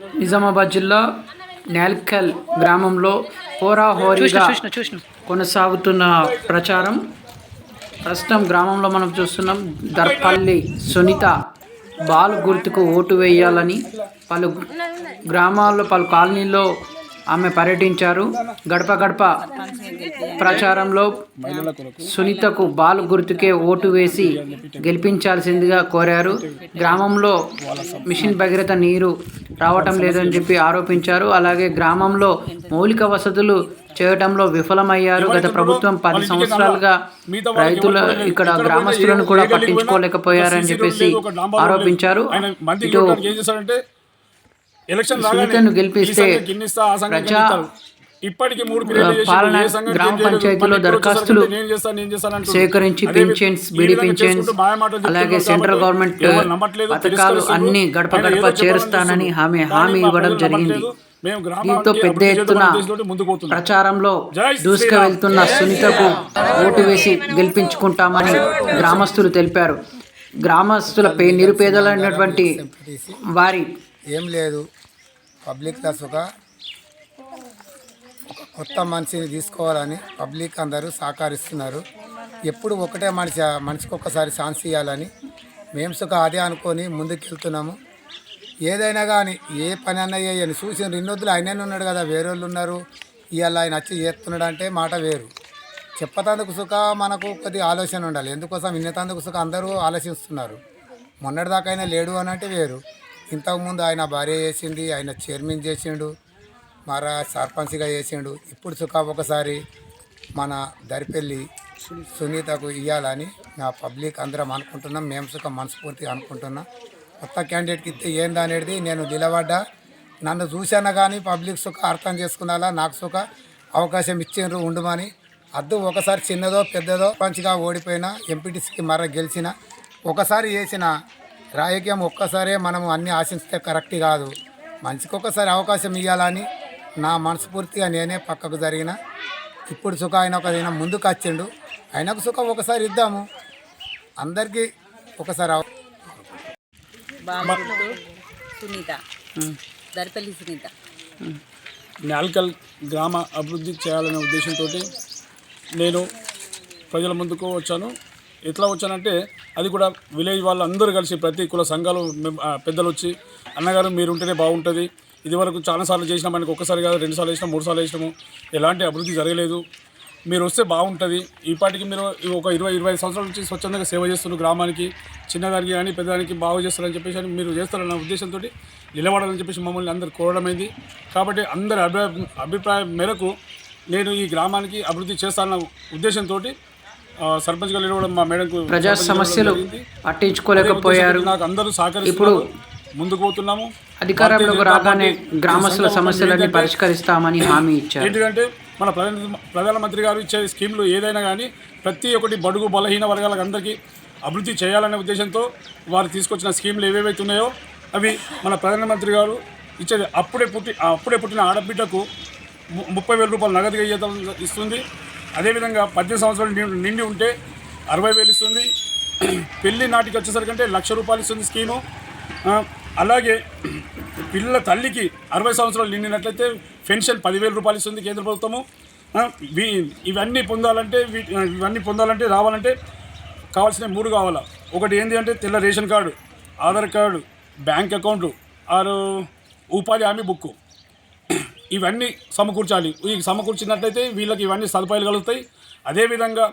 నిజామాబాద్ జిల్లా నేల్కల్ గ్రామంలో హోరాహోరీగా కొనసాగుతున్న ప్రచారం. ప్రస్తుతం గ్రామంలో మనం చూస్తున్నాం దర్పల్లి సునీత బాల్ గుర్తుకు ఓటు వేయాలని పలు గ్రామాల్లో పలు కాలనీల్లో ఆమె పర్యటించారు. గడప గడప ప్రచారంలో సునీతకు బాల్ గుర్తుకే ఓటు వేసి గెలిపించాల్సిందిగా కోరారు. గ్రామంలో మిషన్ భగీరథ నీరు రావటం లేదని చెప్పి ఆరోపించారు. అలాగే గ్రామంలో మౌలిక వసతులు చేయటంలో విఫలమయ్యారు. గత ప్రభుత్వం పది సంవత్సరాలుగా రైతుల ఇక్కడ గ్రామస్తులను కూడా పట్టించుకోలేకపోయారని చెప్పేసి ఆరోపించారు. ఇటు ఎలక్షన్ సునీతను గెలిపిస్తే ప్రజా ఇప్పటికి మూడు పాలన గ్రామ. పంచాయతీలో దరఖాస్తులు. సేకరించి పింఛన్స్ ఈ బీడీ పింఛన్స్ మాయమాటలు అలాగే సెంట్రల్ గవర్నమెంట్ పథకాలు. అన్ని గడప గడప చేరుస్తానని. హామీ హామీ ఇవ్వడం జరిగింది దీంతో పెద్ద ఎత్తున. ప్రచారంలో దూసుకు. వెళ్తున్న సునీతకు ఓటు వేసి గెలిపించుకుంటామని గ్రామస్తులు తెలిపారు గ్రామస్తుల పే నిరుపేదలైనటువంటి వారి ఏం లేదు. పబ్లిక్ సుఖ కొత్త మనిషిని తీసుకోవాలని పబ్లిక్ అందరూ సహకరిస్తున్నారు. ఎప్పుడు ఒకటే మనిషి మనిషికి ఒక్కసారి ఛాన్స్ ఇవ్వాలని మేము సుఖ అదే అనుకొని ముందుకెళ్తున్నాము. ఏదైనా కానీ ఏ పని అన్నా చేయని చూసిన రెండొద్దులు ఆయననే ఉన్నాడు కదా వేరే వాళ్ళు ఉన్నారు. ఇవాళ ఆయన వచ్చి చేస్తున్నాడు అంటే మాట వేరు. చెప్పతందుకు సుఖ మనకు కొద్ది ఆలోచన ఉండాలి. ఎందుకోసం ఇన్నతందుకు సుఖ? అందరూ ఆలోచిస్తున్నారు. మొన్నటిదాకైనా లేడు అని అంటే వేరు. ఇంతకుముందు ఆయన భార్య చేసింది ఆయన చైర్మన్ చేసిండు మరా సర్పంచ్గా చేసిండు. ఇప్పుడు సుఖా ఒకసారి మన దరిపెల్లి సునీతకు ఇవ్వాలని నా పబ్లిక్ అందరం అనుకుంటున్నాం. మేము సుఖ మనస్ఫూర్తిగా అనుకుంటున్నాం. కొత్త క్యాండిడేట్కి ఇస్తే ఏంది అనేది నేను నిలబడ్డా. నన్ను చూశాను కానీ పబ్లిక్ సుఖ అర్థం చేసుకున్నాలా? నాకు సుఖ అవకాశం ఇచ్చిండ్రు ఉండమని. అద్దు ఒకసారి చిన్నదో పెద్దదో పంచిగా ఓడిపోయినా ఎంపీటీసీకి మర గెలిచిన ఒకసారి చేసిన రాజకీయం ఒక్కసారే మనం అన్ని ఆశిస్తే కరెక్ట్ కాదు. మనిషికి ఒకసారి అవకాశం ఇవ్వాలని నా మనస్ఫూర్తిగా నేనే పక్కకు జరిగిన. ఇప్పుడు సుఖ ఆయన ఒక ముందుకు వచ్చిండు. ఆయనకు సుఖం ఒకసారి ఇద్దాము. అందరికీ ఒకసారి సునీత. దరిపల్లి సునీత. నాల్కల్ గ్రామ అభివృద్ధి చేయాలనే ఉద్దేశంతో నేను ప్రజల ముందుకు వచ్చాను. ఎట్లా వచ్చానంటే అది కూడా విలేజ్ వాళ్ళందరూ కలిసి ప్రతి కుల సంఘాలు పెద్దలు వచ్చి అన్నగారు మీరు ఉంటేనే బాగుంటుంది ఇదివరకు చాలాసార్లు చేసినాం మనకి ఒక్కసారి కాదు రెండు సార్లు వేసినా మూడు సార్లు వేసినాము ఎలాంటి అభివృద్ధి జరగలేదు. మీరు వస్తే బాగుంటుంది. ఈపాటికి మీరు ఒక ఇరవై ఇరవై సంవత్సరాల నుంచి స్వచ్ఛందంగా సేవ చేస్తున్నారు గ్రామానికి. చిన్నదానికి కానీ పెద్దదానికి బాగు చేస్తారని చెప్పేసి అని మీరు చేస్తారన్న ఉద్దేశంతో నిలబడాలని చెప్పేసి మమ్మల్ని అందరు కోరడమైంది కాబట్టి అందరి అభిప్రాయం మేరకు నేను ఈ గ్రామానికి అభివృద్ధి చేస్తానన్న ఉద్దేశంతో సర్పంచ్గా నిలవడం మా మేడంకు ప్రజా సమస్యలు. పట్టించుకోలేకపోయారు. నాకు అందరూ సహకరిస్తున్నారు. ముందుకు పోతున్నాము. అధికారంలోకి రాగానే గ్రామస్తుల సమస్యలన్నీ ఏంటంటే- పరిష్కరిస్తామని హామీ ఇచ్చారు. ఏంటిదంటే మన ప్రధాన ప్రధానమంత్రి గారు ఇచ్చే స్కీమ్లు ఏదైనా కానీ ప్రతి ఒక్కటి బడుగు బలహీన వర్గాలకు అందరికీ అభివృద్ధి చేయాలనే ఉద్దేశంతో వారు తీసుకొచ్చిన స్కీమ్లు ఏవేవైతే ఉన్నాయో అవి మన ప్రధానమంత్రి గారు ఇచ్చేది అప్పుడే పుట్టి అప్పుడే పుట్టిన ఆడబిడ్డకు ముప్పై వేల రూపాయలు నగదుగా ఇస్తుంది. అదేవిధంగా పద్దెనిమిది సంవత్సరాలు నిండి- నిండి ఉంటే అరవై వేలు ఇస్తుంది. పెళ్ళి నాటికి వచ్చేసరికంటే లక్ష రూపాయలు ఇస్తుంది స్కీము. అలాగే పిల్లల తల్లికి అరవై సంవత్సరాలు నిండినట్లయితే పెన్షన్ పదివేల రూపాయలు ఇస్తుంది కేంద్ర ప్రభుత్వము. ఇవన్నీ పొందాలంటే ఇవన్నీ పొందాలంటే రావాలంటే కావాల్సిన మూడు కావాలా. ఒకటి ఏంటి అంటే తెల్ల ration card Aadhaar card bank account ఆరు ఉపాధి హామీ బుక్కు. ఇవన్నీ సమకూర్చాలి. ఈ సమకూర్చినట్లయితే వీళ్ళకి ఇవన్నీ సదుపాయాలు కలుగుతాయి. అదేవిధంగా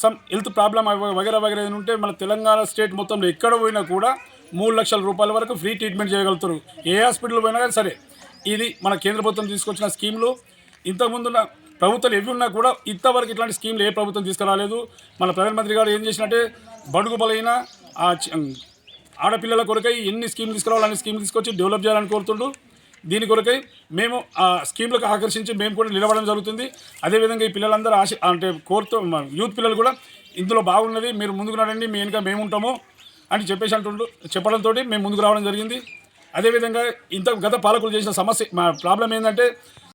సమ్ హెల్త్ ప్రాబ్లం వగేరా వగేరా ఏదైనా ఉంటే మన తెలంగాణ స్టేట్ మొత్తంలో ఎక్కడ పోయినా కూడా మూడు లక్షల రూపాయల వరకు ఫ్రీ ట్రీట్మెంట్ చేయగలుగుతారు. ఏ హాస్పిటల్ పోయినా కానీ సరే. ఇది మన కేంద్ర ప్రభుత్వం తీసుకొచ్చిన స్కీమ్లు. ఇంతకుముందున్న ప్రభుత్వాలు ఎవి ఉన్నా కూడా ఇంతవరకు ఇట్లాంటి స్కీమ్లు ఏ ప్రభుత్వం తీసుకురాలేదు. మన ప్రధానమంత్రి గారు ఏం చేసినట్టే బడుగు బలైన ఆడపిల్లల కొరకై ఎన్ని స్కీమ్ తీసుకురావాలని స్కీమ్ తీసుకొచ్చి డెవలప్ చేయాలని కోరుతుండు. దీని కొరకై మేము ఆ స్కీమ్లకు ఆకర్షించి మేము కూడా నిలబడడం జరుగుతుంది. అదేవిధంగా ఈ పిల్లలందరూ ఆశ అంటే కోరుతూ యూత్ పిల్లలు కూడా ఇందులో బాగున్నది మీరు ముందుకు నడండి మీ వెనుక మేము ఉంటాము అని చెప్పేసి అంటుండు చెప్పడంతో మేము ముందుకు రావడం జరిగింది. అదేవిధంగా ఇంత గత పాలకులు చేసిన సమస్య మా ప్రాబ్లం ఏంటంటే